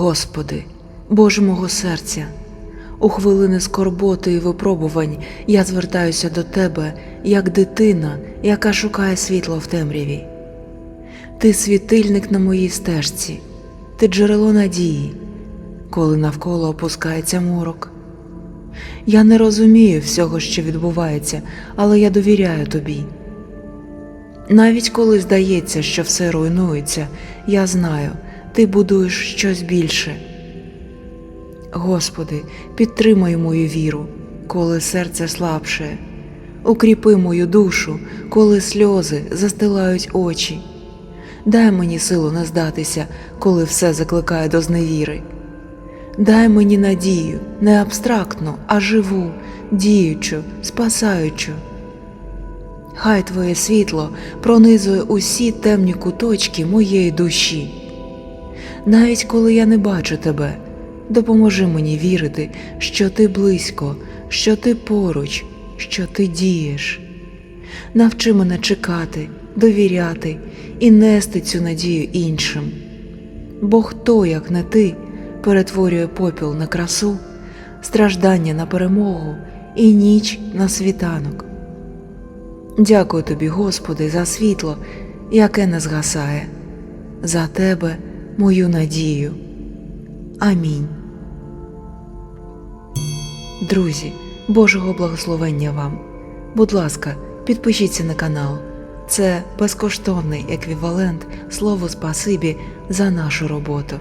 Господи, Боже мого серця, у хвилини скорботи і випробувань я звертаюся до Тебе, як дитина, яка шукає світло в темряві. Ти світильник на моїй стежці, ти джерело надії, коли навколо опускається морок. Я не розумію всього, що відбувається, але я довіряю тобі. Навіть коли здається, що все руйнується, я знаю, ти будуєш щось більше. Господи, підтримай мою віру, коли серце слабше, укріпи мою душу, коли сльози застилають очі. Дай мені силу не здатися, коли все закликає до зневіри. Дай мені надію, не абстрактну, а живу, діючу, спасаючу. Хай Твоє світло пронизує усі темні куточки моєї душі. Навіть коли я не бачу тебе, допоможи мені вірити, що ти близько, що ти поруч, що ти дієш. Навчи мене чекати, довіряти і нести цю надію іншим. Бо хто, як не ти, перетворює попіл на красу, страждання на перемогу і ніч на світанок. Дякую тобі, Господи, за світло, яке не згасає, за тебе мою надію. Амінь. Друзі, Божого благословення вам. Будь ласка, підпишіться на канал. Це безкоштовний еквівалент слову спасибі за нашу роботу.